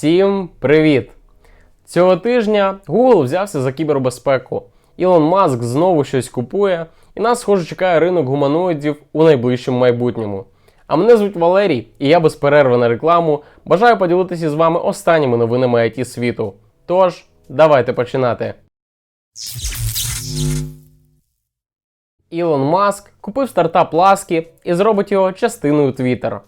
Всім привіт! Цього тижня Google взявся за кібербезпеку. Ілон Маск знову щось купує, і нас, схоже, чекає ринок гуманоїдів у найближчому майбутньому. А мене звуть Валерій, і я без перерви на рекламу бажаю поділитися з вами останніми новинами IT світу. Тож, давайте починати. Ілон Маск купив стартап Lasky і зробить його частиною Twitter.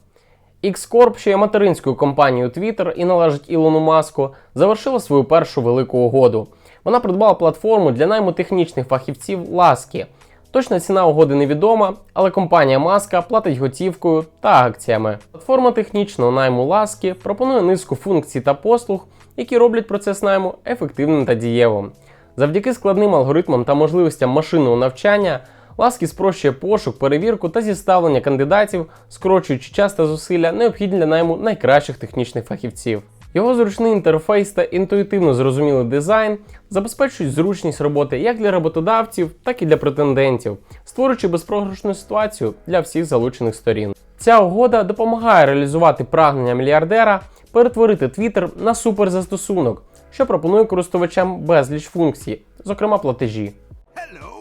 X-Corp, що є материнською компанією Twitter і належить Ілону Маску, завершила свою першу велику угоду. Вона придбала платформу для найму технічних фахівців Lasky. Точна ціна угоди невідома, але компанія Маска платить готівкою та акціями. Платформа технічного найму Lasky пропонує низку функцій та послуг, які роблять процес найму ефективним та дієвим. Завдяки складним алгоритмам та можливостям машинного навчання Ласкі спрощує пошук, перевірку та зіставлення кандидатів, скорочуючи час та зусилля, необхідні для найму найкращих технічних фахівців. Його зручний інтерфейс та інтуїтивно зрозумілий дизайн забезпечують зручність роботи як для роботодавців, так і для претендентів, створюючи безпрограшну ситуацію для всіх залучених сторін. Ця угода допомагає реалізувати прагнення мільярдера перетворити Twitter на суперзастосунок, що пропонує користувачам безліч функцій, зокрема платежі. Hello.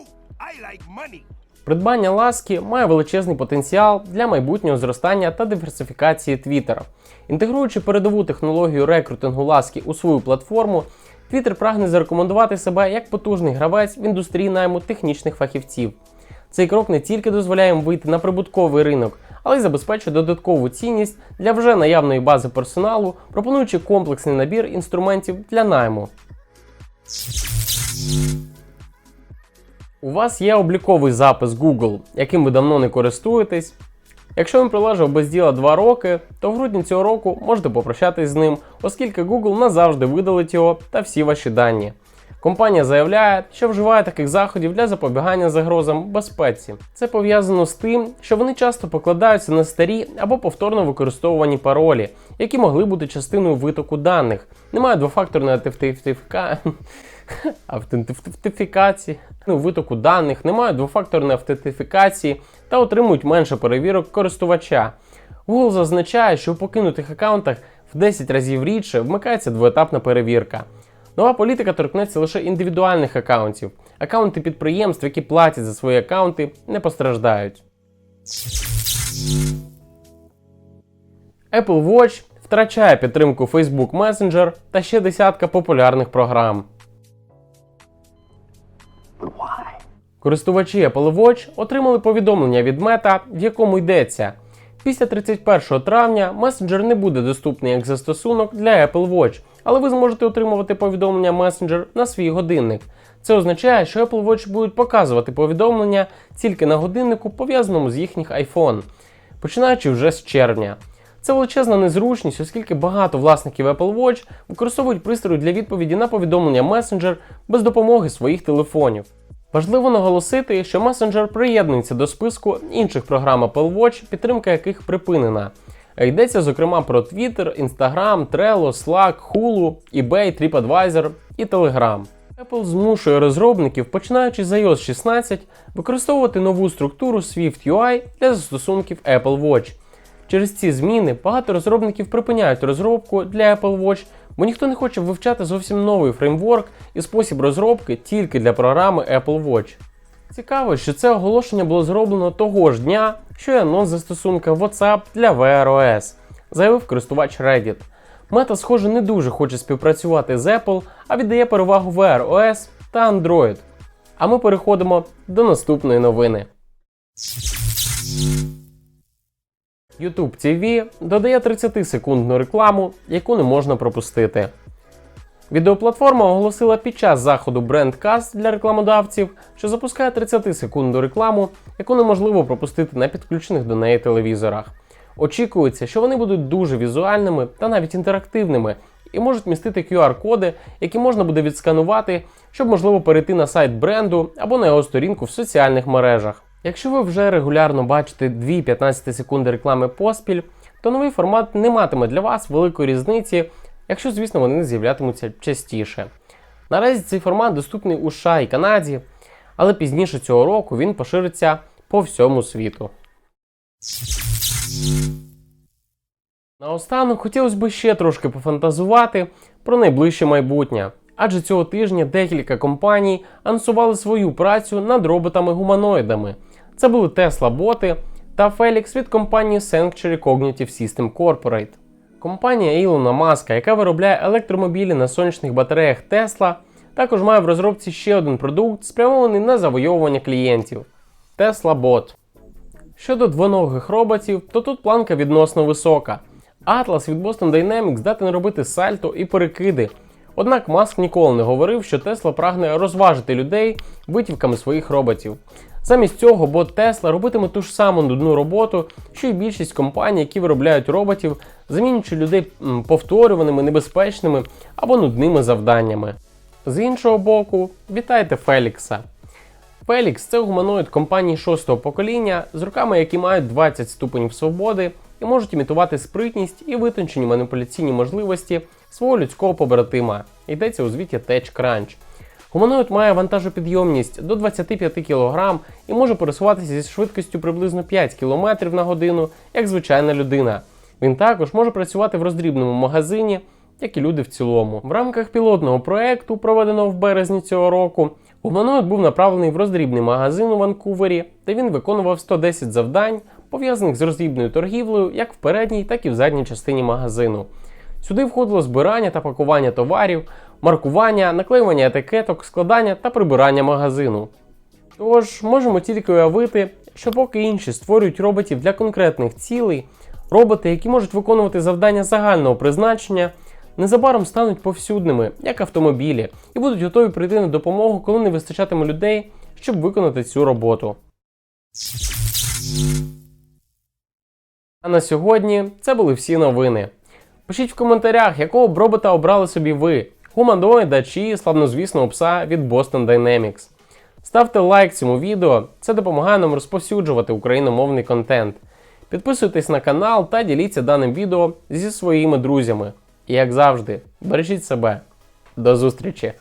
Придбання ласки має величезний потенціал для майбутнього зростання та диверсифікації Twitter. Інтегруючи передову технологію рекрутингу ласки у свою платформу, Twitter прагне зарекомендувати себе як потужний гравець в індустрії найму технічних фахівців. Цей крок не тільки дозволяє їм вийти на прибутковий ринок, але й забезпечує додаткову цінність для вже наявної бази персоналу, пропонуючи комплексний набір інструментів для найму. У вас є обліковий запис Google, яким ви давно не користуєтесь. Якщо він прилежав без діла 2 роки, то в грудні цього року можете попрощатись з ним, оскільки Google назавжди видалить його та всі ваші дані. Компанія заявляє, що вживає таких заходів для запобігання загрозам безпеці. Це пов'язано з тим, що вони часто покладаються на старі або повторно використовувані паролі, які могли бути частиною витоку даних. Немає двофакторної автентифікації, ну, витоку даних, немає двофакторної автентифікації та отримують менше перевірок користувача. Google зазначає, що у покинутих аккаунтах в 10 разів рідше вмикається двоетапна перевірка. Нова політика торкнеться лише індивідуальних аккаунтів. Аккаунти підприємств, які платять за свої аккаунти, не постраждають. Apple Watch втрачає підтримку Facebook Messenger та ще десятка популярних програм. Користувачі Apple Watch отримали повідомлення від Meta, в якому йдеться. Після 31 травня месенджер не буде доступний як застосунок для Apple Watch, але ви зможете отримувати повідомлення Messenger на свій годинник. Це означає, що Apple Watch будуть показувати повідомлення тільки на годиннику, пов'язаному з їхніх iPhone, починаючи вже з червня. Це величезна незручність, оскільки багато власників Apple Watch використовують пристрої для відповіді на повідомлення Messenger без допомоги своїх телефонів. Важливо наголосити, що Messenger приєднується до списку інших програм Apple Watch, підтримка яких припинена. Йдеться зокрема про Twitter, Instagram, Trello, Slack, Hulu, eBay, TripAdvisor і Telegram. Apple змушує розробників, починаючи з iOS 16, використовувати нову структуру Swift UI для застосунків Apple Watch. Через ці зміни багато розробників припиняють розробку для Apple Watch, бо ніхто не хоче вивчати зовсім новий фреймворк і спосіб розробки тільки для програми Apple Watch. Цікаво, що це оголошення було зроблено того ж дня, що й анонс застосунка WhatsApp для Wear OS, заявив користувач Reddit. Мета, схоже, не дуже хоче співпрацювати з Apple, а віддає перевагу Wear OS та Android. А ми переходимо до наступної новини. YouTube TV додає 30-секундну рекламу, яку не можна пропустити. Відеоплатформа оголосила під час заходу BrandCast для рекламодавців, що запускає 30-секундну рекламу, яку неможливо пропустити на підключених до неї телевізорах. Очікується, що вони будуть дуже візуальними та навіть інтерактивними і можуть містити QR-коди, які можна буде відсканувати, щоб можливо перейти на сайт бренду або на його сторінку в соціальних мережах. Якщо ви вже регулярно бачите 2 15 секунди реклами поспіль, то новий формат не матиме для вас великої різниці, якщо, звісно, вони не з'являтимуться частіше. Наразі цей формат доступний у США і Канаді, але пізніше цього року він пошириться по всьому світу. Наостанок хотілося б ще трошки пофантазувати про найближче майбутнє. Адже цього тижня декілька компаній анонсували свою працю над роботами-гуманоїдами. Це були Tesla боти та Felix від компанії Sanctuary Cognitive System Corporate. Компанія Ілона Маска, яка виробляє електромобілі на сонячних батареях Tesla, також має в розробці ще один продукт, спрямований на завойовування клієнтів Tesla Bot. Щодо двоногих роботів, то тут планка відносно висока. Atlas від Boston Dynamics здатен робити сальто і перекиди. Однак Маск ніколи не говорив, що Tesla прагне розважити людей витівками своїх роботів. Замість цього бот Tesla робитиме ту ж саму нудну роботу, що й більшість компаній, які виробляють роботів, замінюючи людей повторюваними, небезпечними або нудними завданнями. З іншого боку, вітайте Фелікса. Фелікс це гуманоїд компанії шостого покоління з руками, які мають 20 ступенів свободи і можуть імітувати спритність і витончені маніпуляційні можливості свого людського побратима. Йдеться у звіті TechCrunch. Гуманоїд має вантажопідйомність до 25 кг і може пересуватися зі швидкістю приблизно 5 км на годину, як звичайна людина. Він також може працювати в роздрібному магазині, як і люди в цілому. В рамках пілотного проекту, проведеного в березні цього року, гуманоїд був направлений в роздрібний магазин у Ванкувері, де він виконував 110 завдань, пов'язаних з роздрібною торгівлею як в передній, так і в задній частині магазину. Сюди входило збирання та пакування товарів, маркування, наклеювання етикеток, складання та прибирання магазину. Тож можемо тільки уявити, що поки інші створюють роботів для конкретних цілей, роботи, які можуть виконувати завдання загального призначення, незабаром стануть повсюдними, як автомобілі, і будуть готові прийти на допомогу, коли не вистачатиме людей, щоб виконати цю роботу. А на сьогодні це були всі новини. Пишіть в коментарях, якого б робота обрали собі ви: гуманоїда чи славнозвісного пса від Boston Dynamics. Ставте лайк цьому відео, це допомагає нам розповсюджувати україномовний контент. Підписуйтесь на канал та діліться даним відео зі своїми друзями. І як завжди, бережіть себе. До зустрічі!